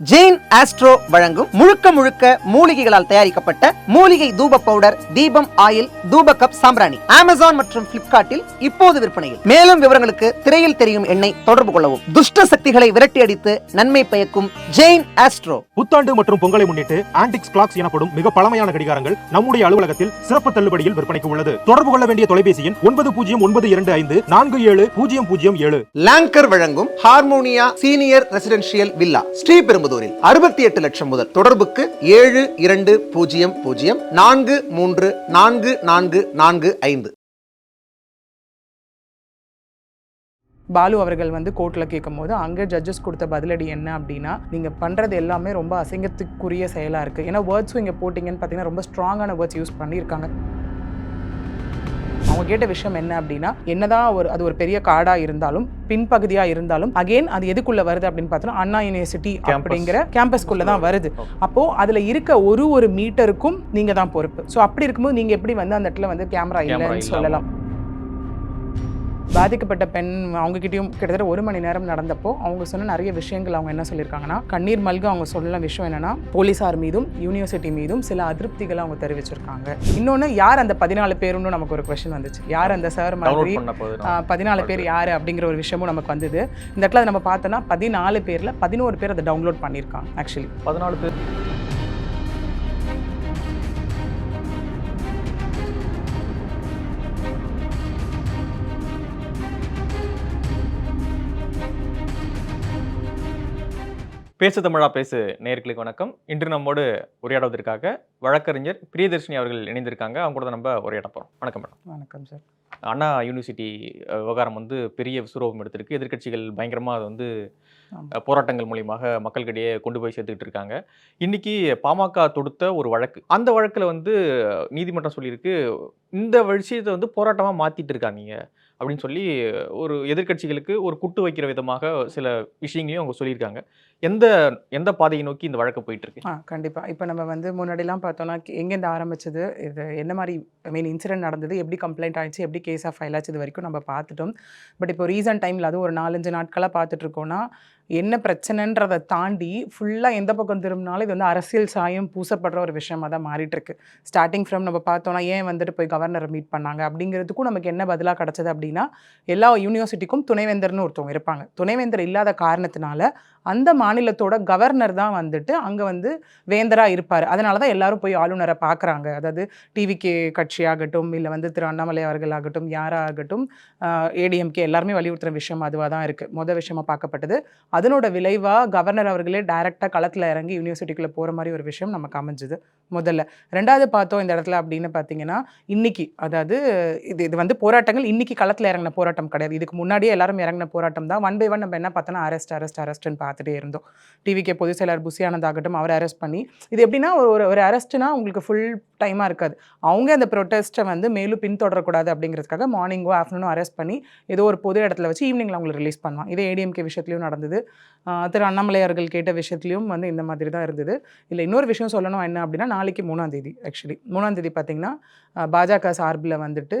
Jain astro வழங்கும் முழுக்க முழுக்க மூலிகைகளால் தயாரிக்கப்பட்ட மூலிகை தூப பவுடர் தீபம் ஆயில் தூப கப் சாம்பிராணி அமேசான் மற்றும் பிளிப்கார்ட்டில் இப்போது விற்பனையில். மேலும் விவரங்களுக்கு திரையில் தெரியும் எண்ணை தொடர்பு கொள்ளவும். துஷ்ட சக்திகளை விரட்டி அடித்து நன்மை பயக்கும் ஜெயின் ஆஸ்ட்ரோ புத்தாண்டு மற்றும் பொங்கலை முன்னிட்டு ஆன்டிக்ஸ் கிளாக்ஸ் எனப்படும் மிக பழமையான கடிகாரங்கள் நம்முடைய அலுவலகத்தில் சிறப்பு தள்ளுபடியில் விற்பனைக்கு உள்ளது. தொடர்பு கொள்ள வேண்டிய தொலைபேசி எண் ஒன்பது பூஜ்ஜியம் ஒன்பது இரண்டு ஐந்து நான்கு ஏழு பூஜ்ஜியம் பூஜ்ஜியம் ஏழு. லாங்கர் வழங்கும் ஹார்மோனியா சீனியர் ரெசிடென்ஷியல் வில்லா கோயம்புத்தூரில் அறுபத்தி எட்டு லட்சம் முதல் தொடர்புக்கு ஏழு இரண்டு பூஜ்ஜியம் பூஜ்ஜியம் நான்கு மூன்று நான்கு நான்கு நான்கு ஐந்து. பாலு அவர்கள் வந்து கோர்ட்டில் கேட்கும்போது அங்கே ஜட்ஜஸ் கொடுத்த பதிலடி என்ன அப்படின்னா நீங்கள் பண்ணுறது எல்லாமே ரொம்ப அசிங்கத்துக்குரிய செயலாக இருக்குது ஏன்னா வேர்ட்ஸும் இங்கே போட்டிங்கன்னு பார்த்தீங்கன்னா ரொம்ப ஸ்ட்ராங்கான வேர்ட்ஸ் யூஸ் பண்ணியிருக்காங்க. அவங்க கேட்ட விஷயம் என்ன அப்படின்னா என்னதான் ஒரு அது ஒரு பெரிய காடாக இருந்தாலும் பின்பகுதியாக இருந்தாலும் அகைன் அது எதுக்குள்ள வருது அப்படின்னு பார்த்தோம்னா அண்ணா யூனிவர்சிட்டி அப்படிங்கிற கேம்பஸ்குள்ள தான் வருது. அப்போ அதுல இருக்க ஒரு ஒரு மீட்டருக்கும் நீங்க தான் பொறுப்பு. ஸோ அப்படி இருக்கும்போது நீங்க எப்படி வந்து அந்த இடத்துல வந்து கேமரா இல்லைன்னு சொல்லலாம். பாதிக்கப்பட்ட பெண் அவங்க கிட்டயும் கிட்டத்தட்ட ஒரு மணி நேரம் நடந்தப்போ அவங்க சொன்ன நிறைய விஷயங்கள் அவங்க என்ன சொல்லியிருக்காங்கன்னா கண்ணீர் மல்க அவங்க சொன்ன விஷயம் என்னன்னா போலீசார் மீதும் யூனிவர்சிட்டி மீதும் சில அதிருப்திகளை அவங்க தெரிவிச்சிருக்காங்க. இன்னொன்று யார் அந்த பதினாலு பேருன்னு நமக்கு ஒரு கொஸ்டின் வந்துச்சு. யார் அந்த சார் மாதிரி பதினாலு பேர் யார் அப்படிங்கிற ஒரு விஷயமும் நமக்கு வந்தது. இந்த இடத்துல நம்ம பார்த்தோன்னா பதினாலு பேரில் பதினோரு பேர் அதை டவுன்லோட் பண்ணியிருக்காங்க ஆக்சுவலி பதினாலு பேர். பேசு தமிழா பேசு நேயர்களுக்கு வணக்கம். இன்று நம்மோடு உரையாடுவதற்காக வழக்கறிஞர் பிரியதர்ஷினி அவர்கள் இணைந்திருக்காங்க. அவங்க கூட நம்ம உரையாட போகிறோம் வணக்கம் மேடம். வணக்கம் சார். அண்ணா யூனிவர்சிட்டி விவகாரம் வந்து பெரிய விஸ்வரூபம் எடுத்திருக்கு. எதிர்க்கட்சிகள் பயங்கரமாக அதை வந்து போராட்டங்கள் மூலியமாக மக்கள்கிட்டயே கொண்டு போய் சேர்த்துக்கிட்டு இருக்காங்க. இன்னைக்கு பாமக தொடுத்த ஒரு வழக்கு. அந்த வழக்கில் வந்து நீதிமன்றம் சொல்லியிருக்கு இந்த விஷயத்தை வந்து போராட்டமாக மாற்றிட்டு இருக்காங்க அப்படின்னு சொல்லி ஒரு எதிர்க்கட்சிகளுக்கு ஒரு குட்டு வைக்கிற விதமாக சில விஷயங்களையும் அவங்க சொல்லியிருக்காங்க. எந்த எந்த பாதையை நோக்கி இந்த வழக்கு போயிட்டு இருக்கு ஆ கண்டிப்பாக இப்போ நம்ம வந்து முன்னாடிலாம் பார்த்தோன்னா எங்கேருந்து ஆரம்பிச்சது? இது என்ன மாதிரி ஐ மீன் இன்சிடென்ட் நடந்தது? எப்படி கம்ப்ளைண்ட் ஆயிடுச்சு? எப்படி கேஸாக ஃபைல் ஆச்சு இது வரைக்கும் நம்ம பார்த்துட்டோம். பட் இப்போ ரீசன்ட் டைமில் அதுவும் ஒரு நாலஞ்சு நாட்களாக பார்த்துட்டு இருக்கோம்னா என்ன பிரச்சனைன்றதை தாண்டி ஃபுல்லாக எந்த பக்கம் திரும்பினாலும் இது வந்து அரசியல் சாயம் பூசப்படுற ஒரு விஷயமாக தான் மாறிட்டுருக்கு. ஸ்டார்டிங் ஃப்ரம் நம்ம பார்த்தோன்னா ஏன் வந்துட்டு போய் கவர்னரை மீட் பண்ணாங்க? அப்படிங்கிறதுக்கும் நமக்கு என்ன பதிலாக கிடச்சது அப்படின்னா எல்லா யூனிவர்சிட்டிக்கும் துணைவேந்தர்னு ஒருத்தவங்க இருப்பாங்க. துணைவேந்தர் இல்லாத காரணத்தினால அந்த மாநிலத்தோட கவர்னர் தான் வந்துட்டு அங்கே வந்து வேந்தராக இருப்பார். அதனால தான் எல்லாரும் போய் ஆளுநரை பார்க்குறாங்க அதாவது டிவிகே கட்சியாகட்டும் இல்லை வந்து திரு அண்ணாமலை அவர்கள் ஆகட்டும் யாராகட்டும் ஏடிஎம்கே எல்லாருமே வலியுறுத்துகிற விஷயம் அதுவாக தான் இருக்குது மொதல் விஷயமாக பார்க்கப்பட்டது. அதனோட விளைவாக கவர்னர் அவர்களே டைரெக்டாக களத்தில் இறங்கி யூனிவர்சிட்டிக்குள்ளே போகிற மாதிரி ஒரு விஷயம் நமக்கு அமைஞ்சுது. முதல்ல. ரெண்டாவது பார்த்தோம் இந்த இடத்துல அப்படின்னு பார்த்தீங்கன்னா இன்னைக்கு அதாவது இது இது வந்து போராட்டங்கள் இன்னைக்கு களத்தில் இறங்கின போராட்டம் கிடையாது. இதுக்கு முன்னாடியே எல்லாரும் இறங்கின போராட்டம் தான். ஒன் பை ஒன் நம்ம என்ன பார்த்தோன்னா அரெஸ்ட் அரெஸ்ட் அரெஸ்ட்னு பார்த்துட்டே இருந்தோம். டிவிக்கே பொதுச் செயலர் புசியானந்த் ஆகட்டும் அவரை அரெஸ்ட் பண்ணி இது எப்படின்னா ஒரு ஒரு- ஒரு அரெஸ்ட்னா உங்களுக்கு ஃபுல் டைமாக இருக்காது. அவங்க அந்த ப்ரொட்டஸ்ட்டை வந்து மேலும் பின்தொடரக்கூடாது அப்படிங்கிறதுக்காக மார்னிங்கோ ஆஃப்டர்நூனோ அரெஸ்ட் பண்ணி ஏதோ ஒரு பொது இடத்துல வச்சு ஈவினிங்கில் அவங்களை ரிலீஸ் பண்ணுவான் இதே ஏடிஎம்கே விஷயத்துலையும் நடந்தது. திரு அண்ணாமலை அவர்கள் கேட்ட விஷயத்துலையும் வந்து இந்த மாதிரி தான் இருந்தது. இல்லை இன்னொரு விஷயம் சொல்லணும் என்ன அப்படின்னா நாளைக்கு மூணாம் தேதி ஆக்சுவலி மூணாம் தேதி பார்த்தீங்கன்னா பாஜக சார்பில் வந்துட்டு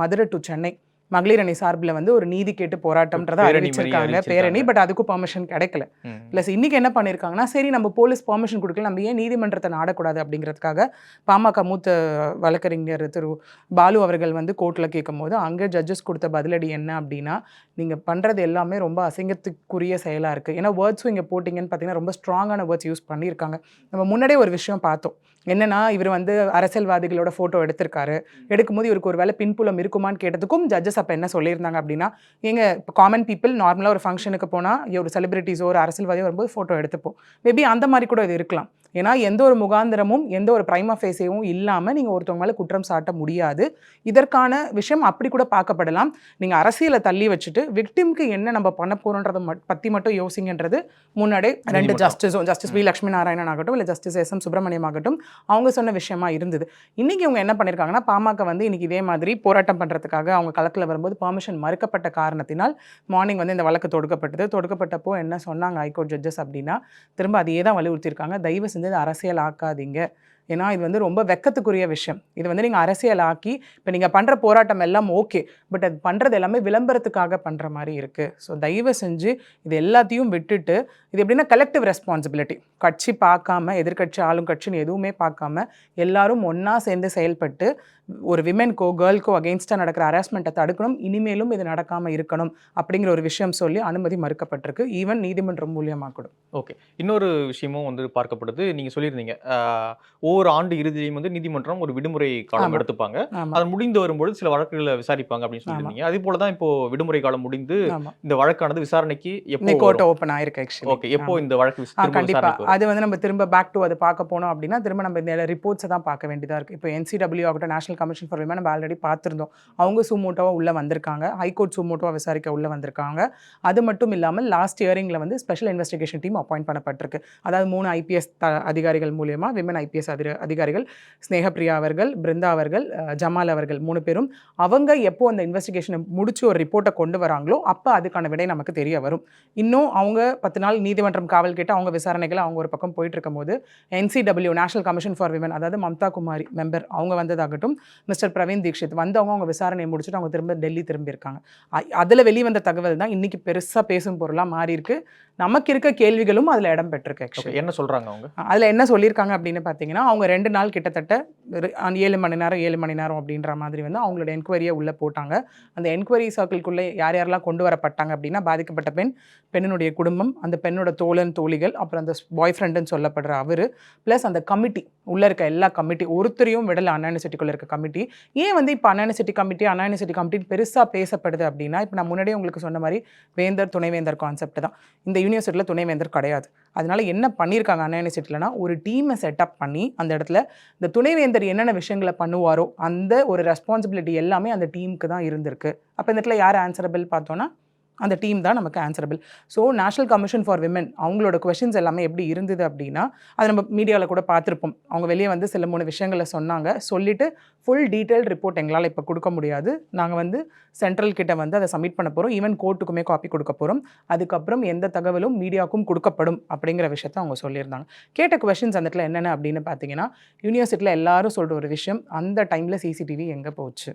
மதுரை டு சென்னை. மகளிர் அணி சார்பில் வந்து ஒரு நீதி கேட்டு போராட்டம்ன்றதை அறிவிச்சிருக்காங்க. பேரணி பட் அதுக்கும் பெர்மிஷன் கிடைக்கல. ப்ளஸ் இன்னைக்கு என்ன பண்ணியிருக்காங்கன்னா சரி நம்ம போலீஸ் பெர்மிஷன் கொடுக்கல நம்ம ஏன் நீதிமன்றத்தை நாடக்கூடாது அப்படிங்கிறதுக்காக பாமக மூத்த வழக்கறிஞர் திரு பாலு அவர்கள் வந்து கோர்ட்டில் கேட்கும்போது அங்கே ஜட்ஜஸ் கொடுத்த பதிலடி என்ன அப்படின்னா நீங்கள் பண்ணுறது எல்லாமே ரொம்ப அசிங்கத்துக்குரிய செயலாக இருக்குது ஏன்னா வேர்ட்ஸும் இங்கே போட்டிங்கன்னு பார்த்தீங்கன்னா ரொம்ப ஸ்ட்ராங்கான வேர்ட்ஸ் யூஸ் பண்ணியிருக்காங்க. நம்ம முன்னாடியே ஒரு விஷயம் பார்த்தோம். என்னன்னா இவர் வந்து அரசியல்வாதிகளோட ஃபோட்டோ எடுத்திருக்காரு. எடுக்கும்போது இவருக்கு ஒரு வேலை பின்புலம் இருக்குமான்னு கேட்டதுக்கும் ஜட்ஜஸ் அப்போ என்ன சொல்லியிருந்தாங்க அப்படின்னா எங்க இப்போ காமன் பீப்புள் நார்மலாக ஒரு ஃபங்க்ஷனுக்கு போனால் ஒரு செலிபிரிட்டிஸோ ஒரு அரசியல்வாதியோ வரும்போது ஃபோட்டோ எடுத்துப்போம். மேபி அந்த மாதிரி கூட இது இருக்கலாம். ஏன்னா எந்த ஒரு முகாந்திரமும் எந்த ஒரு பிரைமா ஃபேஸையும் இல்லாமல் நீங்கள் ஒருத்தவங்க மேலே குற்றம் சாட்ட முடியாது. இதற்கான விஷயம் அப்படி கூட பார்க்கப்படலாம். நீங்கள் அரசியலை தள்ளி வச்சுட்டு விக்டிம்க்கு என்ன நம்ம பண்ண போகிறோன்றதை பற்றி மட்டும் யோசிங்கன்றது முன்னாடி ரெண்டு. ஜஸ்டிஸும் ஜஸ்டிஸ் வி லட்சுமி நாராயணன் ஆகட்டும் இல்லை ஜஸ்டிஸ் எஸ் எம் சுப்பிரமணியம் ஆகட்டும் அவங்க சொன்ன விஷயமா இருந்தது. இன்றைக்கி இவங்க என்ன பண்ணியிருக்காங்கன்னா பாமக வந்து இன்றைக்கி இதே மாதிரி போராட்டம் பண்ணுறதுக்காக அவங்க களத்தில் வரும்போது பெர்மிஷன் மறுக்கப்பட்ட காரணத்தினால் மார்னிங் வந்து இந்த வழக்கு தொடுக்கப்பட்டது. தொடுக்கப்பட்டப்போ என்ன சொன்னாங்க ஹைகோர்ட் ஜட்ஜஸ் அப்படின்னா திரும்ப அதையே தான் வலியுறுத்தியிருக்காங்க. தயவு செஞ்சு அரசியல் ஆக்காதீங்க. ஏன்னா இது வந்து ரொம்ப வெக்கத்துக்குரிய விஷயம். இது வந்து நீங்கள் அரசியலாக்கி இப்போ நீங்கள் பண்ணுற போராட்டம் எல்லாம் ஓகே பட் அது பண்ணுறது எல்லாமே விளம்பரத்துக்காக பண்ணுற மாதிரி இருக்குது ஸோ தயவு செஞ்சு இது எல்லாத்தையும் விட்டுட்டு இது எப்படின்னா கலெக்டிவ் ரெஸ்பான்சிபிலிட்டி கட்சி பார்க்காம எதிர்க்கட்சி ஆளும் கட்சின்னு எதுவுமே பார்க்காம எல்லாரும் ஒன்றா சேர்ந்து செயல்பட்டு ஒரு விமென்க்கோ கேர்ள்க்கோ அகெயின்ஸ்டாக நடக்கிற ஹராஸ்மெண்ட்டை தடுக்கணும். இனிமேலும் இது நடக்காமல் இருக்கணும் அப்படிங்கிற ஒரு விஷயம் சொல்லி அனுமதி மறுக்கப்பட்டிருக்கு. ஈவன் நீதிமன்றம் மூலியமாக கூட ஓகே இன்னொரு விஷயமும் வந்து பார்க்கப்படுது. நீங்க சொல்லியிருந்தீங்க. ஒவ்வொரு ஆண்டு இறுதியிலும் வந்து நீதிமன்றம் ஒரு விடுமுறை காலம். எடுத்துப்பாங்க. அது முடிந்து வரும்பொழுது சில வழக்குகளை விசாரிப்பாங்க அப்படின்னு சொல்லியிருந்தீங்க. அதே போல தான் இப்போ விடுமுறை காலம் முடிந்து இந்த வழக்கானது விசாரணைக்கு எப்போ கோர்ட் ஓப்பன் ஆயிருக்கு ஓகே எப்போ இந்த வழக்கு கண்டிப்பா? அது வந்து நம்ம திரும்ப பேக் டு அதை பார்க்க போனோம் அப்படின்னா திரும்ப நம்ம இந்த ரிப்போர்ட்ஸை தான் பார்க்க வேண்டியதாக இருக்குது இப்போ என்சிடபிள்யூ ஆகட்டும் நேஷனல் கமிஷன் ஃபார் விமன் நம்ம ஆல்ரெடி பார்த்துருந்தோம். அவங்க சுமோட்டோவாக உள்ளே வந்திருக்காங்க. ஹைகோர்ட் சுமோட்டோவாக விசாரிக்க உள்ளே வந்திருக்காங்க. அது மட்டும் இல்லாமல் லாஸ்ட் இயரிங்கில் வந்து ஸ்பெஷல் இன்வெஸ்டிகேஷன் டீம் அப்பாயிண்ட் பண்ணப்பட்டிருக்கு. அதாவது மூணு ஐபிஎஸ் த அதிகாரிகள் மூலியமா விமன் ஐபிஎஸ் அதிகாரிகள் ஸ்னேகப்பிரியா அவர்கள் பிருந்தா அவர்கள் ஜமால் அவர்கள் மூணு பேரும் அவங்க எப்போ அந்த இன்வெஸ்டிகேஷனை முடிச்சு ஒரு ரிப்போர்ட்டை கொண்டு வராங்களோ அப்போ அதுக்கான விடை நமக்கு தெரிய வரும். இன்னும் அவங்க பத்து நாள் நீதிமன்றம் காவல் கேட்டு அவங்க விசாரணைகளை அவங்க ஒரு பக்கம் போயிட்டு இருக்கும்போது NCW national commission for women அதாவது மம்தா குமாரி மெம்பர் அவங்க வந்ததாகட்டும் மிஸ்டர் பிரவீன் தீக்ஷித் வந்தவங்க அவங்க விசாரணையை முடிச்சுட்டு அவங்க திரும்ப டெல்லி திரும்பியிருக்காங்க. அதில் வெளிவந்த தகவல் தான் இன்னைக்கு பெருசாக பேசும் பொருளாக மாறி இருக்கு நமக்கு இருக்க கேள்விகளும் அதில் இடம் பெற்றிருக்கு என்ன சொல்றாங்க அவங்க? அதில் என்ன சொல்லியிருக்காங்க அப்படின்னு பார்த்தீங்கன்னா அவங்க ரெண்டு நாள் கிட்டத்தட்ட ஏழு மணி நேரம் ஏழு மணி நேரம் அப்படின்ற மாதிரி வந்து அவங்களோட என்கொயரியை உள்ளே போட்டாங்க. அந்த என்கொயரி சர்க்கிள்குள்ளே யார் யாரெல்லாம் கொண்டு வரப்பட்டாங்க அப்படின்னா பாதிக்கப்பட்ட பெண் பெண்ணினுடைய குடும்பம் அந்த பெண்ணோட தோழன் தோழிகள் அப்புறம் அந்த பாய் ஃப்ரெண்டுன்னு சொல்லப்படுற அவர் ப்ளஸ் அந்த கமிட்டி உள்ளே இருக்க எல்லா கமிட்டி ஒருத்தரையும் விடலை அண்ணா யூனிவர்சிட்டிக்குள்ளே இருக்க கமிட்டி ஏன் வந்து இப்போ Anna university committee Anna university committee பெருசாக பேசப்படுது அப்படின்னா இப்போ நான் முன்னாடியே உங்களுக்கு சொன்ன மாதிரி வேந்தர் துணைவேந்தர் கான்செப்ட் தான். இந்த யூனிவர்சிட்டியில் துணைவேந்தர் கிடையாது. அதனால் என்ன பண்ணியிருக்காங்க அண்ணா யூனிவர்சிட்டிலனா ஒரு டீமை செட்டப் பண்ணி அந்த இடத்துல இந்த துணைவேந்தர் என்னென்ன விஷயங்களை பண்ணுவாரோ அந்த ஒரு ரெஸ்பான்சிபிலிட்டி எல்லாமே அந்த டீமுக்கு தான் இருந்திருக்கு. அப்போ இந்த இடத்துல யார் ஆன்சரபிள் பார்த்தோன்னா அந்த டீம் தான் நமக்கு answerable so national commission for women அவங்களோட கொஷின்ஸ் எல்லாமே எப்படி இருந்தது அப்படின்னா அது நம்ம மீடியாவில் கூட பார்த்துருப்போம். அவங்க வெளியே வந்து சில மூணு விஷயங்களை சொன்னாங்க. சொல்லிட்டு ஃபுல் டீட்டெயில் ரிப்போர்ட் எங்களால் இப்போ கொடுக்க முடியாது. நாங்கள் வந்து சென்ட்ரல் கிட்ட வந்து அதை சப்மிட் பண்ண போகிறோம் ஈவன் கோர்ட்டுக்குமே காப்பி கொடுக்க போகிறோம் அதுக்கப்புறம் எந்த தகவலும் மீடியாவுக்கும் கொடுக்கப்படும் அப்படிங்கிற விஷயத்த அவங்க சொல்லியிருந்தாங்க. கேட்ட கொஷின்ஸ் அந்த இடத்துல என்னென்ன அப்படின்னு பார்த்தீங்கன்னா யூனிவர்சிட்டியில் எல்லாரும் சொல்கிற ஒரு விஷயம் அந்த டைமில் சிசிடிவி எங்கே போச்சு?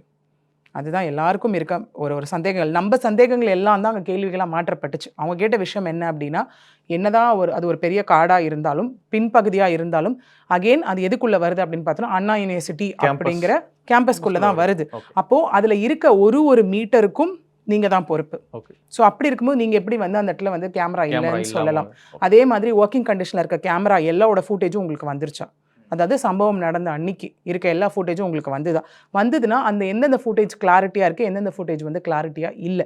அதுதான் எல்லாருக்கும் இருக்க ஒரு ஒரு சந்தேகங்கள் நம்ம சந்தேகங்கள் எல்லாம் தான் அங்கே கேள்விகளாக மாற்றப்பட்டுச்சு அவங்க கேட்ட விஷயம் என்ன அப்படின்னா என்னதான் ஒரு அது ஒரு பெரிய காடாக இருந்தாலும் பின்பகுதியாக இருந்தாலும் அகெயின் அது எதுக்குள்ளே வருது அப்படின்னு பார்த்தோன்னா அண்ணா யூனிவர்சிட்டி. அப்படிங்கிற கேம்பஸ்குள்ளே தான் வருது. அப்போது அதில் இருக்க ஒரு ஒரு மீட்டருக்கும் நீங்கள் தான் பொறுப்பு Okay. ஸோ அப்படி இருக்கும்போது நீங்கள் எப்படி வந்து அந்த இடத்துல வந்து கேமரா இல்லைன்னு சொல்லலாம். அதே மாதிரி ஒர்க்கிங் கண்டிஷனில் இருக்க கேமரா எல்லாவோட ஃபுட்டேஜும் உங்களுக்கு வந்துருச்சா அதாவது சம்பவம் நடந்த அன்னைக்கு இருக்க எல்லா ஃபுட்டேஜும் உங்களுக்கு வந்துதா வந்ததுன்னா அந்த எந்தெந்த ஃபுட்டேஜ் கிளாரிட்டியாக இருக்குது எந்தெந்த ஃபுட்டேஜ் வந்து கிளாரிட்டியாக இல்லை.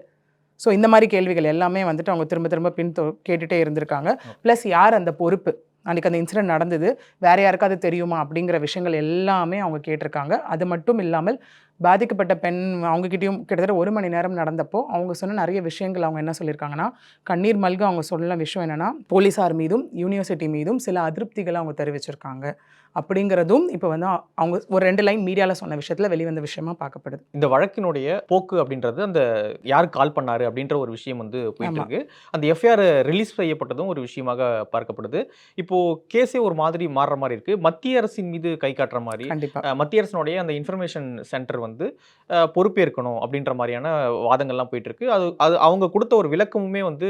ஸோ இந்த மாதிரி கேள்விகள் எல்லாமே வந்துட்டு அவங்க திரும்ப திரும்ப பின் தொ- கேட்டுட்டே இருந்திருக்காங்க. ப்ளஸ் யார் அந்த பொறுப்பு? அன்றைக்கி அந்த இன்சிடென்ட் நடந்தது. வேற யாருக்காவது தெரியுமா? அப்படிங்கிற விஷயங்கள் எல்லாமே அவங்க கேட்டிருக்காங்க. அது மட்டும் இல்லாமல் பாதிக்கப்பட்ட பெண் அவங்ககிட்டயும் கிட்டத்தட்ட ஒரு மணி நேரம் நடந்தப்போ அவங்க சொன்ன நிறைய விஷயங்கள் அவங்க என்ன சொல்லியிருக்காங்கன்னா கண்ணீர் மல்க அவங்க சொன்ன விஷயம் என்னன்னா போலீஸார் மீதும் யூனிவர்சிட்டி மீதும் சில அதிருப்திகளை அவங்க தெரிவிச்சிருக்காங்க. அப்படிங்கிறதும் இப்போ வந்து அவங்க ஒரு ரெண்டு லைன் மீடியாவில் சொன்ன விஷயத்தில் வெளிவந்த விஷயமா பார்க்கப்படுது. இந்த வழக்கினுடைய போக்கு அப்படின்றது அந்த யார் கால் பண்ணாரு அப்படின்ற ஒரு விஷயம் வந்து போயிட்டு. இருக்கு. அந்த எஃப்ஐஆர் ரிலீஸ் செய்யப்பட்டதும் ஒரு விஷயமாக பார்க்கப்படுது. இப்போ கேஸே ஒரு மாதிரி மாறுற மாதிரி இருக்கு. மத்திய அரசின் மீது கை காட்டுற மாதிரி மத்திய அரசினுடைய அந்த இன்ஃபர்மேஷன் சென்டர் வந்து வந்து பொறுப்பேற்கணும் அப்படின்ற மாதிரியான வாதங்கள்லாம் போயிட்டுருக்கு. அது அது அவங்க கொடுத்த ஒரு விளக்கமுமே வந்து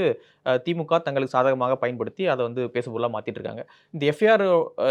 திமுக தங்களுக்கு சாதகமாக பயன்படுத்தி அதை வந்து பேசுபொருளாக மாற்றிட்டு இருக்காங்க இந்த எஃப்ஐஆர்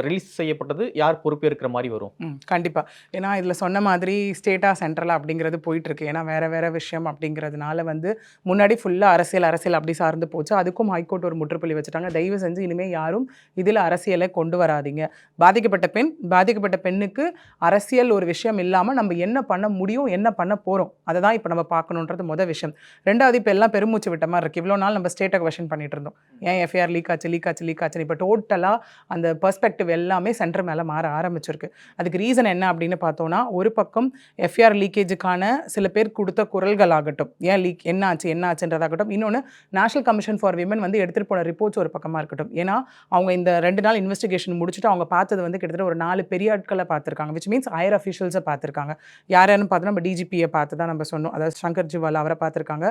ரிலீஸ் செய்யப்பட்டது யார் பொறுப்பேற்கிற மாதிரி வரும்? கண்டிப்பாக ஏன்னா இதில் சொன்ன மாதிரி ஸ்டேட்டாக சென்ட்ரலாக அப்படிங்கிறது போயிட்டுருக்கு. ஏன்னா வேறு வேறு விஷயம் அப்படிங்கிறதுனால வந்து முன்னாடி ஃபுல்லாக அரசியல் அரசியல் அப்படி சார்ந்து போச்சு. அதுக்கும் ஹைகோர்ட் ஒரு முற்றுப்புள்ளி வச்சுட்டாங்க. தயவு செஞ்சு இனிமேல் யாரும் இதில் அரசியலை கொண்டு வராதீங்க. பாதிக்கப்பட்ட பெண் பாதிக்கப்பட்ட பெண்ணுக்கு அரசியல் ஒரு விஷயம் இல்லாமல் நம்ம என்ன பண்ண முடியும் என்ன பண்ண போகிறோம் அதை தான் இப்போ நம்ம பார்க்கணுன்றது முதல் விஷயம். ரெண்டாவது இப்போ எல்லாம் பெருமூச்சு விட்ட மாதிரி இருக்குது இவ்வளோ நாள் நம்ம ஸ்டேட்டை கொஷன் பண்ணிட்டு இருந்தோம். ஏன் எஃப்ஐஆர் லீக் ஆச்சு லீக் ஆச்சு லீக் ஆச்சு இப்போ டோட்டலாக அந்த பெர்ஸ்பெக்டிவ் எல்லாமே சென்டர் மேலே மாற ஆரம்பிச்சிருக்கு. அதுக்கு ரீசன் என்ன அப்படின்னு பார்த்தோன்னா ஒரு பக்கம் எஃப்ஐஆர் லீக்கேஜுக்கான சில பேர் கொடுத்த குரல்கள் ஆகட்டும் ஏன் லீக் என்ன ஆச்சு என்ன ஆச்சுன்றதாகட்டும். இன்னொன்று நேஷனல் கமிஷன் ஃபார் விமன் வந்து எடுத்துகிட்டு போன ரிப்போர்ட்ஸ் ஒரு பக்கமாக இருக்கட்டும். ஏன்னா அவங்க இந்த ரெண்டு நாள் இன்வெஸ்டிகேஷன் முடிச்சுட்டு அவங்க பார்த்தது வந்து கிட்டத்தட்ட ஒரு நாலு பெரிய ஆட்களை பார்த்துருக்காங்க விச் மீன்ஸ் ஹையர் அஃபிஷியல்ஸை பார்த்துருக்காங்க. யார் யாருன்னு பார்த்தா நம்ம டிஜிபியை பார்த்து தான் நம்ம சொன்னோம். அதாவது சங்கர் ஜிவால் அவரை பார்த்துருக்காங்க.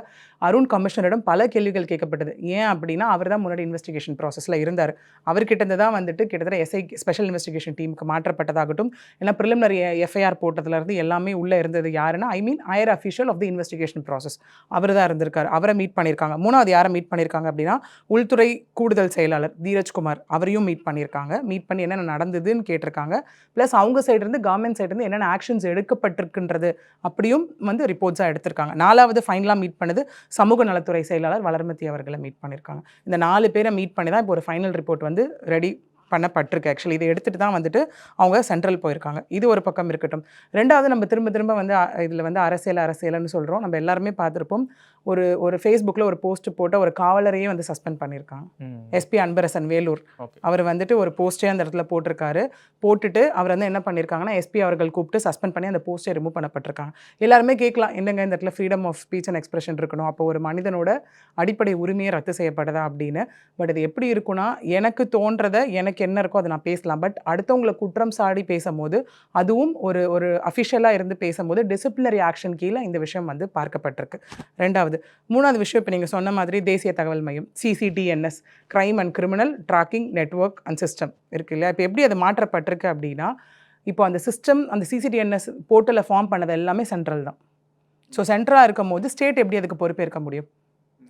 அருண் கமிஷனரிடம் பல கேள்விகள் கேட்கப்பட்டது. ஏன் அப்படின்னா அவர் தான் முன்னாடி இன்வெஸ்டிகேஷன் ப்ராசஸில் இருந்தார். அவர்கிட்ட இருந்து தான் வந்துட்டு கிட்டத்தட்ட எஸ்ஐ ஸ்பெஷல் இன்வெஸ்டிகேஷன் டீமுக்கு மாற்றப்பட்டதாகட்டும் ஏன்னா ப்ரிலிமினரி எஃப்ஐஆர் போட்டதுலேருந்து எல்லாமே உள்ளே இருந்தது யாருன்னா I mean higher official of the investigation process அவர் தான் இருந்திருக்கார். அவரை மீட் பண்ணியிருக்காங்க. மூணாவது யாரை மீட் பண்ணியிருக்காங்க அப்படின்னா உள்துறை கூடுதல் செயலாளர் தீரஜ்குமார் அவரையும் மீட் பண்ணியிருக்காங்க. மீட் பண்ணி என்னென்ன நடந்ததுன்னு கேட்டிருக்காங்க. ப்ளஸ் அவங்க சைடு இருந்து கவர்மெண்ட் சைடு இருந்து என்னென்ன ஆக்ஷன்ஸ் எடுக்கப்பட்டிருக்கு எடுக்கப்பட்டிருக்குன்றது அப்படியும் வந்து ரிப்போர்ட்ஸாக எடுத்திருக்காங்க. நாலாவது ஃபைனலாக மீட் பண்ணது சமூக நலத்துறை செயலாளர் வளர்மதி அவர்களை மீட் பண்ணியிருக்காங்க இந்த நாலு பேரை மீட் பண்ணி தான் இப்போ ஒரு ஃபைனல் ரிப்போர்ட் வந்து ரெடி பண்ணப்பட்டிருக்கு. ஆக்சுவலி இதை எடுத்துகிட்டு தான் வந்துட்டு அவங்க சென்ட்ரல் போயிருக்காங்க. இது ஒரு பக்கம் இருக்கட்டும். ரெண்டாவது நம்ம திரும்ப திரும்ப வந்து இதில் வந்து அரசியல் அரசியல்னு சொல்கிறோம் நம்ம எல்லாருமே பார்த்துருப்போம். ஒரு ஒரு ஃபேஸ்புக்கில் ஒரு போஸ்ட் போட்ட ஒரு காவலரையே வந்து சஸ்பெண்ட் பண்ணியிருக்காங்க. எஸ்பி அன்பரசன் வேலூர். அவர் வந்துட்டு ஒரு போஸ்டே அந்த இடத்துல போட்டிருக்காரு. போட்டுட்டு அவர் வந்து என்ன பண்ணியிருக்காங்கன்னா எஸ்பி அவர்கள் கூப்பிட்டு சஸ்பெண்ட் பண்ணி அந்த போஸ்டே ரிமூவ் பண்ணப்பட்டிருக்காங்க. எல்லாருமே கேட்கலாம் என்னங்க இந்த இடத்துல freedom of speech and expression இருக்கணும்? அப்போ ஒரு மனிதனோட அடிப்படை உரிமையை ரத்து செய்யப்படுதா? அப்படின்னு. பட் இது எப்படி இருக்குன்னா எனக்கு தோன்றதை எனக்கு என்ன இருக்கோ அதை நான் பேசலாம். பட் அடுத்தவங்களை குற்றம் சாடி பேசும்போது அதுவும் ஒரு ஒரு அஃபிஷியலாக இருந்து பேசும்போது டிசிப்ளினரி ஆக்ஷன் கீழே இந்த விஷயம் வந்து பார்க்கப்பட்டிருக்கு. ரெண்டாவது மூணாவது விஷயம் இப்போ நீங்கள் சொன்ன மாதிரி தேசிய தகவல் மையம் CCTNS crime and criminal tracking network and system இருக்கு இல்லையா? இப்போ எப்படி அது மாற்றப்பட்டிருக்கு அப்படின்னா இப்போ அந்த சிஸ்டம் அந்த சிசிடிஎன்எஸ் போர்ட்டலை ஃபார்ம் பண்ணது எல்லாமே சென்ட்ரல் தான். ஸோ சென்ட்ரலாக இருக்கும் போது ஸ்டேட் எப்படி அதுக்கு பொறுப்பேற்க முடியும்?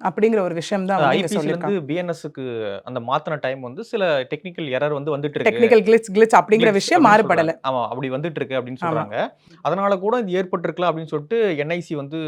அப்படிங்கிற ஒரு விஷயம் தான் வந்து பிஎன்எஸ்க்கு அந்த மாத்தின டைம் வந்து சில டெக்னிக்கல் எரர் வந்து வந்துட்டு இருக்கு டெக்னிக்கல் கிளிச் கிளிச் அப்படிங்கிற விஷயம் அப்படின்னு மாறுபடலை. ஆமா அப்படி வந்துட்டு இருக்கு அப்படின்னு. சொல்றாங்க அதனால கூட இது ஏற்பட்டிருக்கலாம் அப்படின்னு சொல்லிட்டு என்ஐசி வந்து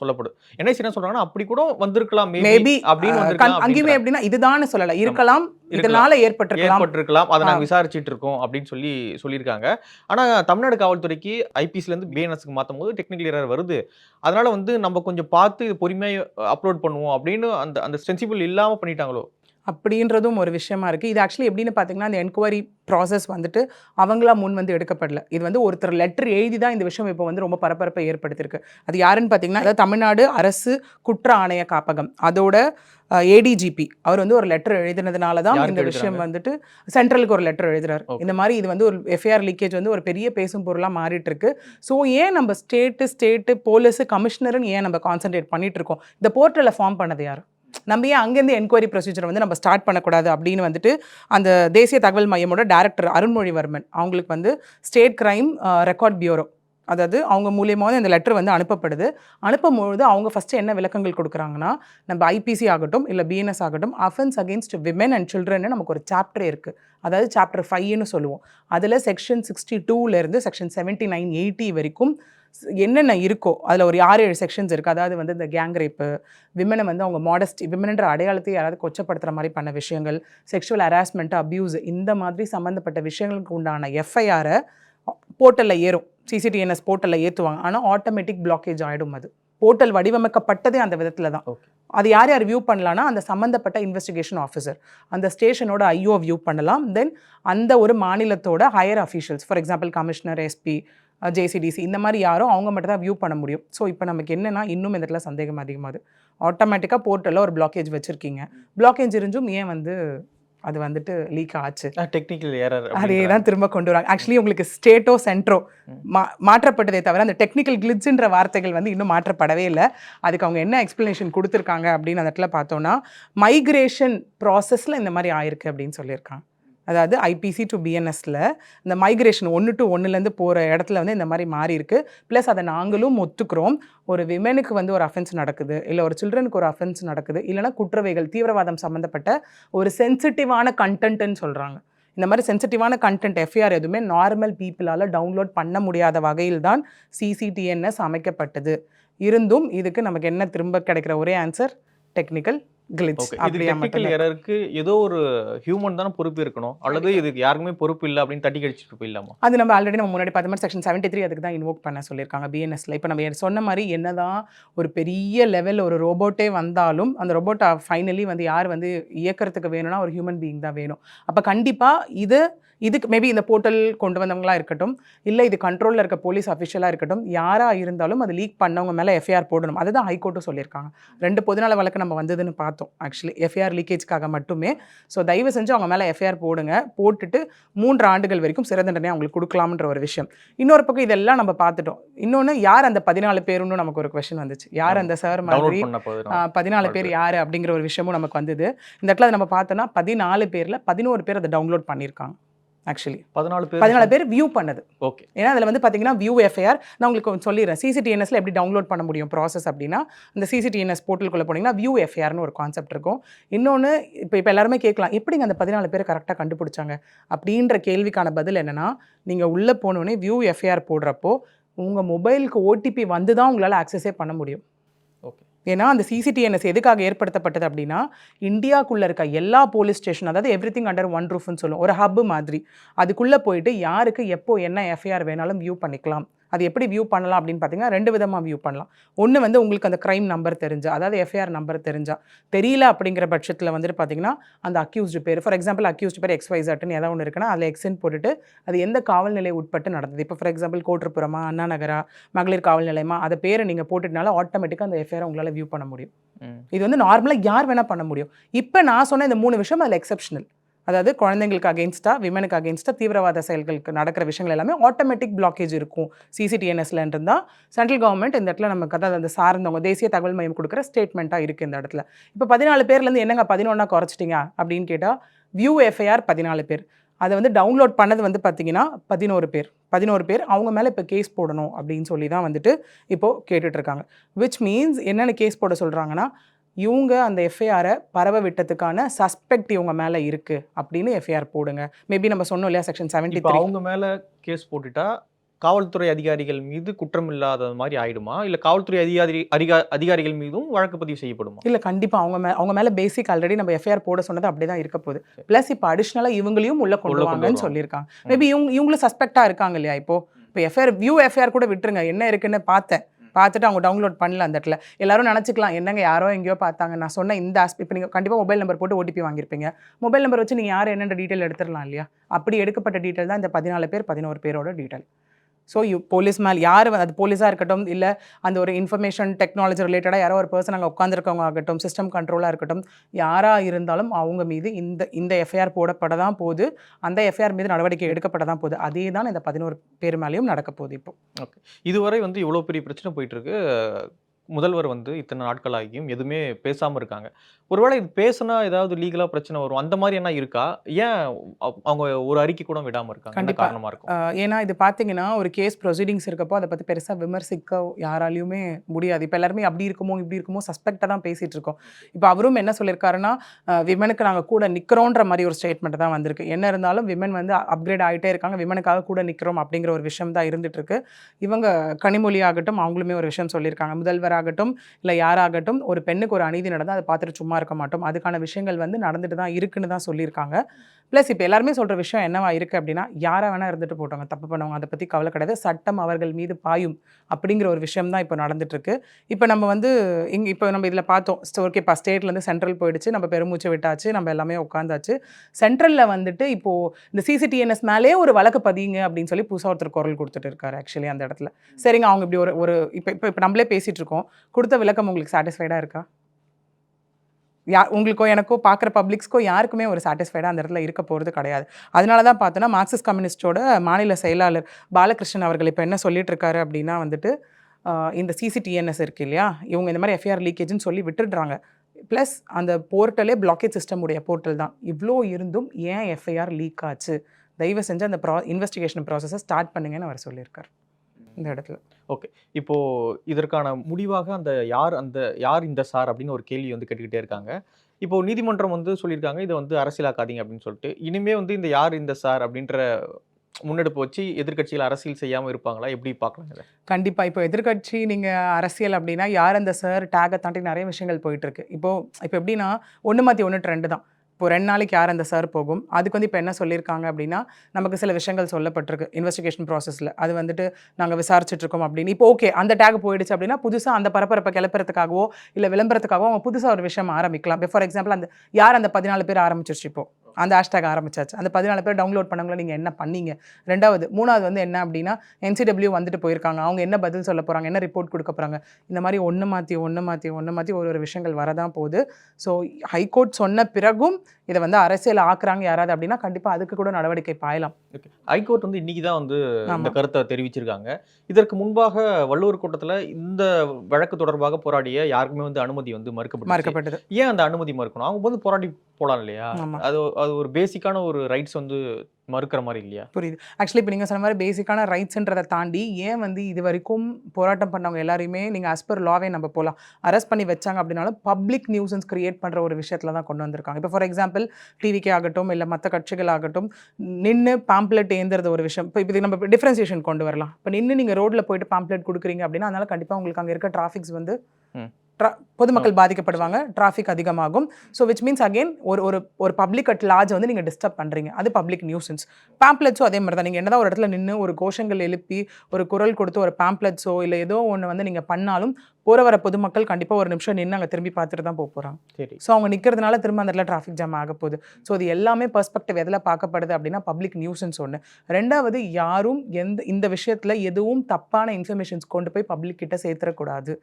சொல்லப்படும் என்ஐசி என்ன சொல்றாங்கன்னா அப்படி கூட வந்திருக்கலாம் மேபி அப்படின்னு அங்கேயுமே அப்படின்றாங்க. எப்படின்னா இதுதான்னு சொல்லலை இருக்கலாம். இதனால ஏற்பட்டிருக்கலாம். ஏற்பட்டிருக்கலாம். அதை நாங்க ஆ. விசாரிச்சிட்டு இருக்கோம் அப்படின்னு சொல்லி சொல்லியிருக்காங்க. ஆனா தமிழ்நாடு காவல்துறைக்கு ஐபிசில இருந்து பிஎன்எஸ்க்கு மாத்தும் போது டெக்னிக்கல் எரர் வருது. அதனால வந்து நம்ம கொஞ்சம் பார்த்து இது பொறுமையா அப்லோட் பண்ணுவோம் அப்படின்னு அந்த அந்த சென்சிபிள் இல்லாம பண்ணிட்டாங்களோ? அப்படின்றதும் ஒரு விஷயமா இருக்குது இது ஆக்சுவலி எப்படின்னு பார்த்தீங்கன்னா அந்த என்கொயரி ப்ராசஸ் வந்துட்டு அவங்களா முன் வந்து எடுக்கப்படல. இது வந்து ஒருத்தர் லெட்டர் எழுதி தான் இந்த விஷயம் இப்போ வந்து ரொம்ப பரபரப்பை ஏற்படுத்தியிருக்கு. அது யாருன்னு பார்த்தீங்கன்னா அதாவது தமிழ்நாடு அரசு குற்ற ஆணைய காப்பகம். அதோட ஏடிஜிபி அவர் வந்து ஒரு லெட்டர் எழுதினதுனால தான் இந்த விஷயம்? வந்துட்டு சென்ட்ரலுக்கு ஒரு லெட்டர் எழுதுறாரு. இந்த மாதிரி இது வந்து ஒரு எஃப்ஐஆர் லீக்கேஜ் வந்து ஒரு பெரிய பேசும் பொருளாக மாறிட்டு இருக்கு ஸோ ஏன் நம்ம ஸ்டேட்டு ஸ்டேட்டு போலீஸு கமிஷனர்னு ஏன் நம்ம கான்சென்ட்ரேட் பண்ணிட்டு இருக்கோம் இந்த போர்ட்டலில் ஃபார்ம் பண்ணது யார்? நம்ம ஏன் அங்கேருந்து என்கொயரி ப்ரொசீஜர் வந்து நம்ம ஸ்டார்ட் பண்ணக்கூடாது அப்படின்னு வந்துட்டு அந்த தேசிய தகவல் மையமோட டேரக்டர் அருண்மொழிவர்மன் அவங்களுக்கு வந்து ஸ்டேட் கிரைம் ரெக்கார்ட் பியூரோ அதாவது அவங்க மூலியமாக இந்த லெட்டர் வந்து அனுப்பப்படுது. அனுப்பும்பொழுது அவங்க ஃபஸ்ட்டு என்ன விளக்கங்கள் கொடுக்குறாங்கன்னா நம்ம ஐபிசி ஆகட்டும் இல்லை பிஎன்எஸ் ஆகட்டும் offence against women and children நமக்கு ஒரு சாப்டர் இருக்குது அதாவது சாப்டர் ஃபைவ்னு சொல்லுவோம். அதில் செக்ஷன் சிக்ஸ்டி டூலேருந்து செக்ஷன் செவன்ட்டி நைன் எயிட்டி வரைக்கும் என்னென்ன இருக்கோ அதில் ஒரு ஆறு ஏழு செக்ஷன்ஸ் இருக்குது அதாவது வந்து இந்த கேங் ரேப்பு விமனை வந்து அவங்க மாடஸ்டி விமன்ன்ற அடையாளத்தை யாராவது கொச்சப்படுத்துகிற மாதிரி பண்ண விஷயங்கள் செக்ஷுவல் ஹராஸ்மெண்ட் அப்யூஸ் இந்த மாதிரி சம்மந்தப்பட்ட விஷயங்களுக்கு உண்டான எஃப்ஐஆரை போர்ட்டலில் ஏறும். சிசிடிஎன்எஸ் போர்ட்டலில் ஏற்றுவாங்க ஆனால் ஆட்டோமேட்டிக் பிளாக்கேஜ் ஆகிடும் அது. போர்ட்டல் வடிவமைக்கப்பட்டதே அந்த விதத்தில் தான். அது யார் யார் வியூ பண்ணலாம்னா அந்த சம்மந்தப்பட்ட இன்வெஸ்டிகேஷன் ஆஃபீஸர் அந்த ஸ்டேஷனோட ஐஓ வியூ பண்ணலாம். தென் அந்த ஒரு மாநிலத்தோட higher officials for example commissioner SP JCDC இந்த மாதிரி யாரும் அவங்க மட்டும் தான் வியூ பண்ண முடியும். ஸோ இப்போ நமக்கு என்னன்னா இன்னும் இந்த இடத்துல சந்தேகம் அதிகமாகுது. ஆட்டோமேட்டிக்காக போர்ட்டலில் ஒரு பிளாக்கேஜ் வச்சுருக்கீங்க. பிளாக்கேஜ் இருந்தும் ஏன் வந்து அது வந்துட்டு லீக் ஆச்சு? டெக்னிக்கல் எரர் அதே தான் திரும்ப கொண்டு வராங்க. ஆக்சுவலி உங்களுக்கு ஸ்டேட்டோ சென்ட்ரோ ம். மா மாற்றப்பட்டதே தவிர அந்த டெக்னிக்கல் கிளிட்ஸ்ன்ற வார்த்தைகள் வந்து இன்னும் மாற்றப்படவே இல்லை. அதுக்கு அவங்க என்ன எக்ஸ்பிளனேஷன் கொடுத்துருக்காங்க அப்படின்னு அந்த இடத்துல பார்த்தோன்னா மைக்ரேஷன் ப்ராசஸில் இந்த மாதிரி ஆயிருக்கு அப்படின்னு சொல்லியிருக்காங்க. அதாவது ஐபிசி டு பிஎன்எஸில் இந்த மைக்ரேஷன் ஒன்று டு ஒன்றுலேருந்து போகிற இடத்துல வந்து இந்த மாதிரி மாறி இருக்குது ப்ளஸ் அதை நாங்களும் ஒத்துக்கிறோம். ஒரு விமனுக்கு வந்து ஒரு அஃபென்ஸ் நடக்குது. இல்லை ஒரு சில்ட்ரனுக்கு ஒரு அஃபென்ஸ் நடக்குது. இல்லைனா குற்றவைகள் தீவிரவாதம் சம்மந்தப்பட்ட ஒரு சென்சிட்டிவான கண்டென்ட்டுன்னு சொல்கிறாங்க இந்த மாதிரி சென்சிட்டிவான கண்டென்ட் எஃப்ஐஆர் எதுவுமே நார்மல் பீப்புளால் டவுன்லோட் பண்ண முடியாத வகையில் தான் சிசிடிஎன்எஸ் அமைக்கப்பட்டது. இருந்தும் இதுக்கு நமக்கு என்ன திரும்ப கிடைக்கிற ஒரே ஆன்சர் டெக்னிக்கல் கிளிட்ஸ் எரருக்கு ஏதோ ஒரு ஹியூமன் தானே பொறுப்பு இருக்கணும். அல்லது இதுக்கு யாருக்குமே பொறுப்பு இல்லை அப்படின்னு தட்டி கழிச்சிட்டு போயிடலாமா அது நம்ம ஆல்ரெடி நம்ம முன்னாடி பார்த்த மாதிரி செக்ஷன் செவன்ட்டி த்ரீ அதுக்கு தான் இன்வோக் பண்ண சொல்லியிருக்காங்க பிஎன்எஸ்ல இப்போ நம்ம சொன்ன மாதிரி என்னதான் ஒரு பெரிய லெவல் ஒரு ரோபோட்டே வந்தாலும் அந்த ரோபோட்டை ஃபைனலி வந்து யார் வந்து இயக்கிறதுக்கு வேணும்னா ஒரு ஹியூமன் பீயிங் தான் வேணும். அப்போ கண்டிப்பாக இது இதுக்கு மேபி இந்த போர்ட்டல் கொண்டு வந்தவங்களா இருக்கட்டும் இல்லை இது கண்ட்ரோலில் இருக்க போலீஸ் அஃபிஷியலாக இருக்கட்டும் யாராக இருந்தாலும் அது லீக் பண்ணவங்க மேலே எஃப்ஐஆர் போடணும். அதுதான் ஹைகோர்ட்டும் சொல்லியிருக்காங்க. ரெண்டு பொதுநல வழக்கு நம்ம வந்ததுன்னு பார்த்தோம் ஆக்சுவலி எஃப்ஐஆர் லீக்கேஜ்க்காக மட்டுமே. ஸோ தயவு செஞ்சு அவங்க மேலே எஃப்ஐஆர் போடுங்க. போட்டுட்டு மூன்று ஆண்டுகள் வரைக்கும் சிறை தண்டனை அவங்களுக்கு கொடுக்கலாம்ன்ற ஒரு விஷயம். இன்னொரு பக்கம் இதெல்லாம் நம்ம பார்த்துட்டோம். இன்னொன்று யார் அந்த பதினாலு பேருன்னு நமக்கு ஒரு கொஷின் வந்துச்சு. யார் அந்த சார் மாதிரி? பதினாலு பேர் யார் அப்படிங்கிற ஒரு விஷயமும் நமக்கு வந்தது. இந்த இடத்துல அதை நம்ம பார்த்தோன்னா பதினாலு பேரில் பதினோரு பேர் அதை டவுன்லோட் பண்ணியிருக்காங்க. ஆக்சுவலி பதினாலு பேர் பதினாலு பேர் வியூ பண்ணது. ஓகே ஏன்னா அதில் வந்து பார்த்தீங்கன்னா வியூ எஃப்ஐஆர் நான் உங்களுக்கு சொல்லிடுறேன். சிசிடிஎன்எஸ்ல எப்படி டவுன்லோட் பண்ண முடியும் ப்ராசஸ் அப்படின்னா இந்த சிசிடிஎன்எஸ் போர்ட்டலுக்குள்ளே போனீங்கன்னா வியூ எஃப்ஐஆர்னு ஒரு கான்செப்ட் இருக்கும். இன்னொன்று இப்போ இப்போ எல்லாருமே கேட்கலாம் எப்படிங்க அந்த பதினாலு பேர் கரெக்டாக கண்டுபிடிச்சாங்க? அப்படின்ற கேள்விக்கான பதில் என்னன்னா நீங்கள் உள்ளே போனோடனே வியூ எஃப்ஐஆர் போடுறப்போ உங்கள் மொபைலுக்கு ஓடிபி வந்து தான் உங்களால் ஆக்சஸே பண்ண முடியும். ஏன்னா அந்த சிசிடிஎன்எஸ் எதுக்காக ஏற்படுத்தப்பட்டது அப்படின்னா இந்தியாக்குள்ளே இருக்க எல்லா போலீஸ் ஸ்டேஷன் அதாவது எவ்ரி திங் அண்டர் ஒன் ரூஃப்னு சொல்லுவோம் ஒரு ஹப் மாதிரி. அதுக்குள்ளே போயிட்டு யாருக்கு எப்போ என்ன எஃப்ஐஆர் வேணாலும் வியூ பண்ணிக்கலாம். அது எப்படி வியூ பண்ணலாம் அப்படின்னு பார்த்தீங்கன்னா ரெண்டு விதமாக வியூ பண்ணலாம். ஒன்று வந்து உங்களுக்கு அந்த க்ரைம் நம்பர் தெரிஞ்சா அதாவது எஃப்ஐஆர் நம்பர் தெரிஞ்சா தெரியல அப்படிங்கிற பட்சத்தில் வந்துட்டு பார்த்தீங்கன்னா அந்த அக்யூஸ்டு பேர் ஃபார் எக்ஸாம்பிள் அக்யூஸ்டு பேர் எக்ஸ் வைசட்னு ஏதாவது ஒன்று இருக்குன்னா அதில் எக்ஸ்ன்னு போட்டுட்டு அது எந்த காவல் நிலை உட்பட்டு நடந்தது. இப்போ ஃபார் எக்ஸாம்பிள் கோட்டுப்புறமா அண்ணா நகரா மகளிர் காவல் நிலையமா அதை பேரை நீங்கள் போட்டுட்டனால ஆட்டோமேட்டிக்காக அந்த எஃப்ஐஆர் உங்களால் வியூ பண்ண முடியும். இது வந்து நார்மலாக யார் வேணால் பண்ண முடியும். இப்போ நான் சொன்ன இந்த மூணு விஷயம் அதில் எக்ஸப்ஷனல் அதாவது குழந்தைங்களுக்கு அகேன்ஸ்டா விமனுக்கு அகேன்ஸ்டா தீவிரவாத செயல்களுக்கு நடக்கிற விஷயங்கள் எல்லாமே ஆட்டோமேட்டிக் பிளாக்கேஜ் இருக்கும். சிசிடிஎன்எஸ்ல இருந்தால் சென்ட்ரல் கவர்மெண்ட் இந்த இடத்துல நமக்கு அதாவது அந்த சார்ந்தவங்க தேசிய தகவல் மையம் கொடுக்குற ஸ்டேட்மெண்ட்டாக இருக்குது இந்த இடத்துல. இப்போ பதினாலு பேர்லேருந்து என்னங்க பதினொன்னா குறைச்சிட்டிங்க அப்படின்னு கேட்டால் வியூ எஃப்ஐஆர் பதினாலு பேர். அதை வந்து டவுன்லோட் பண்ணது வந்து பார்த்தீங்கன்னா பதினோரு பேர். பதினோரு பேர் அவங்க மேலே இப்போ கேஸ் போடணும் அப்படின்னு சொல்லி தான் வந்துட்டு இப்போது கேட்டுட்ருக்காங்க விச் மீன்ஸ் என்னென்ன கேஸ் போட சொல்கிறாங்கன்னா இவங்க அந்த எஃப்ஐஆரை பரவ விட்டதுக்கான சஸ்பெக்ட் இவங்க மேலே இருக்குது அப்படின்னு எஃப்ஐஆர் போடுங்க. மேபி நம்ம சொன்னோம் இல்லையா செக்ஷன் செவன்டி அவங்க மேல கேஸ் போட்டுட்டா காவல்துறை அதிகாரிகள் மீது குற்றம் இல்லாத மாதிரி ஆயிடுமா? இல்ல காவல்துறை அதிகாரி அதிகா அதிகாரிகள் மீதும் வழக்கு பதிவு செய்யப்படுமா? இல்லை கண்டிப்பாக அவங்க மே அவங்க மேலே பேசிக் ஆல்ரெடி நம்ம எஃப்ஐஆர் போட சொன்னது அப்படியே தான் இருக்க போகுது. ப்ளஸ் இப்போ அடிஷ்னலாக இவங்களையும் உள்ள கொண்டு உள்ள கொண்டு வாங்கன்னு வருவாங்க. சொல்லியிருக்காங்க. மேபி இவங்க இவங்களும் சஸ்பெக்டாக இருக்காங்க இல்லையா இப்போ? இப்போ எஃப்ஐஆர் வியூ எஃப்ஐஆர் கூட விட்டுருங்க. என்ன இருக்குன்னு பார்த்தேன். பார்த்துட்டு அவங்க டவுன்லோட் பண்ணல அந்த இடத்துல. எல்லாரும் நினச்சிக்கலாம் என்னங்க யாரோ எங்கேயோ பார்த்தாங்க. நான் சொன்ன இந்த ஆஸ்பெக்ட் இப்போ நீங்கள் கண்டிப்பாக மொபைல் நம்பர் போட்டு ஓடிபி வாங்கியிருப்பீங்க. மொபைல் நம்பர் வச்சு நீங்கள் யார் என்னென்ன டீட்டெயில் எடுத்துடலாம் இல்லையா? அப்படி எடுக்கப்பட்ட டீட்டெயில் தான் இந்த பதினாலு பேர் பதினோரு பேரோட டீட்டெயில் ஸோ யூ போலீஸ் மேல் யார் அது போலீஸாக இருக்கட்டும் இல்லை அந்த ஒரு இன்ஃபர்மேஷன் டெக்னாலஜி ரிலேட்டடாக யாரோ ஒரு பர்சன் அங்கே உட்காந்துருக்கவங்க ஆகட்டும் சிஸ்டம் கண்ட்ரோலாக இருக்கட்டும் யாராக இருந்தாலும் அவங்க மீது இந்த இந்த எஃப்ஐஆர் போடப்பட தான் போகுது அந்த எஃப்ஐஆர் மீது நடவடிக்கை எடுக்கப்பட தான் போகுது அதே தான் இந்த பதினோரு பேர் மேலேயும் நடக்க போகுது இப்போ. இதுவரை வந்து இவ்வளோ பெரிய பிரச்சனை போயிட்டுருக்கு முதல்வர் வந்து இத்தனை நாட்கள் ஆகியும் எதுவுமே பேசாம இருக்காங்க. ஒருவேளை இது பேசினா ஏதாவது லீகலா பிரச்சனை வரும். அந்த மாதிரி என்ன இருக்கா? ஏன் அவ- அவங்க ஒரு அறிக்கை கூட விடாம இருக்காங்க? என்ன கண்டிப்பா. காரணமா இருக்கும்? ஏன்னா இது பார்த்தீங்கன்னா ஒரு கேஸ் ப்ரொசீடிங்ஸ் இருக்கப்போ அதை பற்றி பெருசாக விமர்சிக்க யாராலையுமே முடியாது. இப்போ எல்லாருமே அப்படி இருக்குமோ இப்படி இருக்குமோ சஸ்பெக்டாக தான் பேசிகிட்டு இருக்கோம். இப்போ அவரும் என்ன சொல்லியிருக்காருன்னா விமனுக்கு நாங்கள் கூட நிற்கிறோன்ற மாதிரி ஒரு ஸ்டேட்மெண்ட் தான் வந்திருக்கு. என்ன இருந்தாலும் விமன் வந்து அப்கிரேட் ஆகிட்டே இருக்காங்க. விமனுக்காக கூட நிற்கிறோம் அப்படிங்கிற ஒரு விஷயம் தான் இருந்துட்டு இருக்கு. இவங்க கனிமொழி ஆகட்டும் அவங்களுமே ஒரு விஷயம் சொல்லியிருக்காங்க ஆகட்டும் இல்லை யாராகட்டும் ஒரு பெண்ணுக்கு ஒரு அநீதி நடந்தால் அதை பார்த்துட்டு சும்மா இருக்க மாட்டோம். அதுக்கான விஷயங்கள் வந்து நடந்துட்டு தான் இருக்குன்னு தான் சொல்லியிருக்காங்க. ப்ளஸ் இப்போ எல்லாருமே சொல்கிற விஷயம் என்னவா இருக்குது அப்படின்னா யாரை வேணால் இருந்துட்டு போட்டவங்க தப்பு பண்ணவங்க அதை பற்றி கவலை கிடையாது. சட்டம் அவர்கள் மீது பாயும் அப்படிங்கிற ஒரு விஷயம் தான் இப்போ நடந்துட்டுருக்கு. இப்போ நம்ம வந்து இங்கே இப்போ நம்ம இதில் பார்த்தோம். ஓகேப்பா ஸ்டேட்லேருந்து சென்ட்ரல் போயிடுச்சு. நம்ம பெருமூச்சு விட்டாச்சு. நம்ம எல்லாமே உட்காந்தாச்சு சென்ட்ரலில் வந்துட்டு இப்போது இந்த சிசிடிஎன்எஸ் மேலே ஒரு வழக்கு பதியுங்க அப்படின்னு சொல்லி புதுசாக ஒருத்தர் குரல் கொடுத்துட்டு இருக்காரு ஆக்சுவலி அந்த இடத்துல. சரிங்க அவங்க இப்படி ஒரு ஒரு இப்போ இப்போ இப்போ நம்மளே பேசிகிட்டு இருக்கோம். கொடுத்த விளக்கம் உங்களுக்கு சாட்டிஸ்ஃபைடாக இருக்கா? யா உங்களுக்கோ எனக்கோ பார்க்குற பப்ளிக்ஸ்க்கோ யாருக்குமே ஒரு சாட்டிஸ்ஃபைடாக அந்த இடத்துல இருக்க போகிறது கிடையாது. அதனால தான் பார்த்தோன்னா மார்க்சிஸ்ட் கம்யூனிஸ்டோட மாநில செயலாளர் பாலகிருஷ்ணன் அவர்கள் இப்போ என்ன சொல்லிட்டு இருக்காரு அப்படின்னா வந்துட்டு இந்த சிசிடிஎன்எஸ் இருக்கு இல்லையா? இவங்க இந்த மாதிரி எஃப்ஐஆர் லீக்கேஜ்னு சொல்லி விட்டுடுறாங்க. ப்ளஸ் அந்த போர்ட்டலே பிளாக்கேஜ் சிஸ்டம் உடைய போர்ட்டல் தான். இவ்வளோ இருந்தும் ஏன் எஃப்ஐஆர் லீக் ஆச்சு? தயவு செஞ்சு அந்த ப்ரா இன்வெஸ்டிகேஷன் ப்ராசஸை ஸ்டார்ட் பண்ணுங்கன்னு அவர் சொல்லியிருக்கார். இந்த இடத்துல. இப்போ இதற்கான முடிவாக அந்த யார் அந்த யார் இந்த சார் அப்படின்னு ஒரு கேள்வி வந்து கேட்டுக்கிட்டே இருக்காங்க. இப்போ நீதிமன்றம் வந்து சொல்லியிருக்காங்க இதை வந்து அரசியலாக்காதீங்க அப்படின்னு சொல்லிட்டு. இனிமே வந்து இந்த யார் இந்த சார் அப்படின்ற முன்னெடுப்பு வச்சு எதிர்க்கட்சிகள் அரசியல் செய்யாம இருப்பாங்களா? எப்படி பார்க்கலாம் இதை? கண்டிப்பாக இப்போ எதிர்க்கட்சி நீங்கள் அரசியல் அப்படின்னா யார் அந்த சார் டேகை தாண்டி நிறைய விஷயங்கள் போயிட்டுருக்கு இப்போது இப்போ எப்படின்னா ஒன்று மாற்றி ஒன்று ட்ரெண்டு தான். இப்போ ரெண்டு நாளைக்கு யார் அந்த சார் போகும்? அதுக்கு வந்து இப்போ என்ன சொல்லியிருக்காங்க அப்படின்னா நமக்கு சில விஷயங்கள் சொல்லப்பட்டிருக்கு இன்வெஸ்டிகேஷன் ப்ராசஸில் அது வந்துட்டு நாங்கள் விசாரிச்சுட்ருக்கோம் அப்படின்னு. இப்போ ஓகே அந்த டேக் போயிடுச்சு அப்படின்னா புதுசாக அந்த பரபரப்பை கிளப்புறதுக்காகவோ இல்லை விளம்பரத்துக்காகவோ அவங்க புதுசாக ஒரு விஷயம் ஆரம்பிக்கலாம். ஃபார் எக்ஸாம்பிள் அந்த யார் அந்த பதினாலு பேர் ஆரம்பிச்சிருச்சு இப்போ? அந்த ஹேஷ்டேக் ஆரம்பிச்சாச்சு. அந்த பதினாலு பேர் டவுன்லோட் பண்ணவங்கள நீங்கள் என்ன பண்ணீங்க? ரெண்டாவது மூணாவது வந்து என்ன அப்படின்னா என்சிடபிள்யூ வந்துட்டு போயிருக்காங்க. அவங்க என்ன பதில் சொல்ல போகிறாங்க என்ன ரிப்போர்ட் கொடுக்க போகிறாங்க இந்த மாதிரி ஒன்று மாற்றி ஒன்று மாற்றி ஒன்று மாற்றி ஒரு ஒரு விஷயங்கள் வரதான் போகுது. ஸோ ஹைகோர்ட் சொன்ன பிறகும் இதை வந்து அரசியல் ஆக்குறாங்க யாராவது அப்படின்னா கண்டிப்பாக அதுக்கு கூட நடவடிக்கை பாயலாம். ஹைகோர்ட் வந்து இன்னைக்கு தான் வந்து இந்த ஆமா. கருத்தை தெரிவிச்சிருக்காங்க. இதற்கு முன்பாக வள்ளுவர் கூட்டத்துல இந்த வழக்கு தொடர்பாக போராடிய யாருக்குமே வந்து அனுமதி வந்து மறுக்கப்பட்டு மறுக்கப்பட்டது. ஏன் அந்த அனுமதி மறுக்கணும்? அவங்க வந்து போராடி போலாம் இல்லையா. அது அது ஒரு பேசிக்கான ஒரு ரைட்ஸ் வந்து மறுக்கிற மாதிரி இல்லையா? புரியுது. ஆக்சுவலி இப்போ நீங்கள் சொன்ன மாதிரி பேசிக்கான ரைட்ஸ்ன்றதை தாண்டி ஏன் வந்து இது வரைக்கும் போராட்டம் பண்ணவங்க எல்லாரையுமே நீங்கள் per லாவே நம்ம போகலாம் அரெஸ்ட் பண்ணி வச்சாங்க அப்படின்னாலும் பப்ளிக் நியூசன்ஸ் கிரியேட் பண்ணுற ஒரு விஷயத்தில் தான் கொண்டு வந்திருக்காங்க. இப்போ ஃபார் எக்ஸாம்பிள் டிவிக்கே ஆகட்டும் இல்லை மற்ற கட்சிகள் ஆகட்டும் நின்று பாம்ப்ளெட் ஏந்துறது ஒரு விஷயம். இப்போ இது நம்ம டிஃப்ரென்சியேஷன் கொண்டு வரலாம். இப்போ நின்று நீங்கள் ரோட்டில் போயிட்டு பாம்ப்ளெட் கொடுக்குறீங்க அப்படின்னா அதனால கண்டிப்பாக உங்களுக்கு அங்கே இருக்க டிராஃபிக்ஸ் வந்து பொதுமக்கள் பாதிக்கப்படுவாங்க டிராஃபிக் அதிகமாகும். ஸோ விச் மீன்ஸ் அகைன் ஒரு ஒரு ஒரு பப்ளிக் அட் லார்ஜ் வந்து நீங்கள் டிஸ்டர்ப் பண்ணுறீங்க அது பப்ளிக் நியூசன்ஸ் பேம்ப்ளெட்ஸோ அதே மாதிரி தான். நீங்கள் என்னதான் ஒரு இடத்துல நின்று ஒரு கோஷங்கள் எழுப்பி ஒரு குரல் கொடுத்து ஒரு பேம்ப்ளெட்ஸோ இல்லை ஏதோ ஒன்று வந்து நீங்கள் பண்ணாலும் போகிற வர பொதுமக்கள் கண்டிப்பாக ஒரு நிமிஷம் நின்று அங்கே திரும்பி பார்த்துட்டு தான் போக போகிறாங்க சரி. ஸோ அவங்க நிற்கிறதுனால திரும்ப அந்த இடத்துல டிராஃபிக் ஜாம் ஆக போகுது. ஸோ இது எல்லாமே பெர்ஸ்பெக்டிவ் எதில் பார்க்கப்படுது அப்படின்னா பப்ளிக் நியூசன்ஸ் ஒன்று ரெண்டாவது யாரும் எந்த இந்த விஷயத்தில் எதுவும் தப்பான இன்ஃபர்மேஷன்ஸ் கொண்டு போய் பப்ளிக் கிட்ட சேர்த்துடக்கூடாது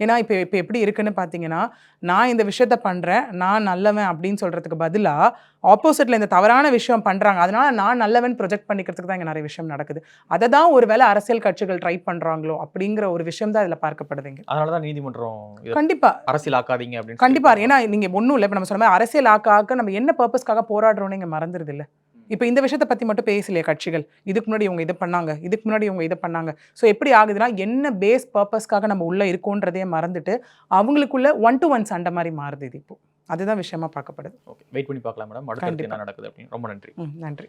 ஏன்னா இப்போ இப்போ எப்படி இருக்குன்னு பார்த்தீங்கன்னா நான் இந்த விஷயத்த பண்ணுறேன் நான் நல்லவன் அப்படின்னு சொல்கிறதுக்கு பதிலாக ஆப்போசிட்டில் இந்த தவறான விஷயம் பண்ணுறாங்க அதனால நான் நல்லவன் ப்ரொஜெக்ட் பண்ணிக்கிறதுக்கு தான் இங்கே நிறைய விஷயம் நடக்குது. அதை தான் ஒருவேளை அரசியல் கட்சிகள் ட்ரை பண்ணுறாங்களோ அப்படிங்கிற ஒரு விஷயம் தான் இதில் பார்க்கப்படுதுங்க. அதனாலதான் நீதிமன்றம் இதை கண்டிப்பாக அரசியல் ஆக்காதீங்க அப்படின்னு கண்டிப்பா. சொல்லியிருக்காங்க. ஏன்னா நீங்க ஒண்ணும் இல்லை. இப்போ நம்ம சொன்ன மாதிரி அரசியல் ஆக்க ஆக்க நம்ம என்ன பர்பஸ்க்காக போராடுறோம்னு இங்க மறந்துருது இல்ல. இப்போ இந்த விஷயத்தை பத்தி மட்டும் பேசலையே கட்சிகள். இதுக்கு முன்னாடி இவங்க இது பண்ணாங்க. இதுக்கு முன்னாடி இவங்க இது பண்ணாங்க. ஸோ எப்படி ஆகுதுன்னா என்ன பேஸ் பர்பஸ்க்காக நம்ம உள்ள இருக்கோன்றதையே மறந்துட்டு அவங்களுக்குள்ள ஒன் டு ஒன் சண்டை மாதிரி மாறுது இது இப்போ. அதுதான் விஷயமா பார்க்கப்படுது. ஓகே வெயிட் பண்ணி பார்க்கலாம் மேடம் அடுத்து. என்ன நடக்குது அப்படின்னு. ரொம்ப நன்றி. நன்றி.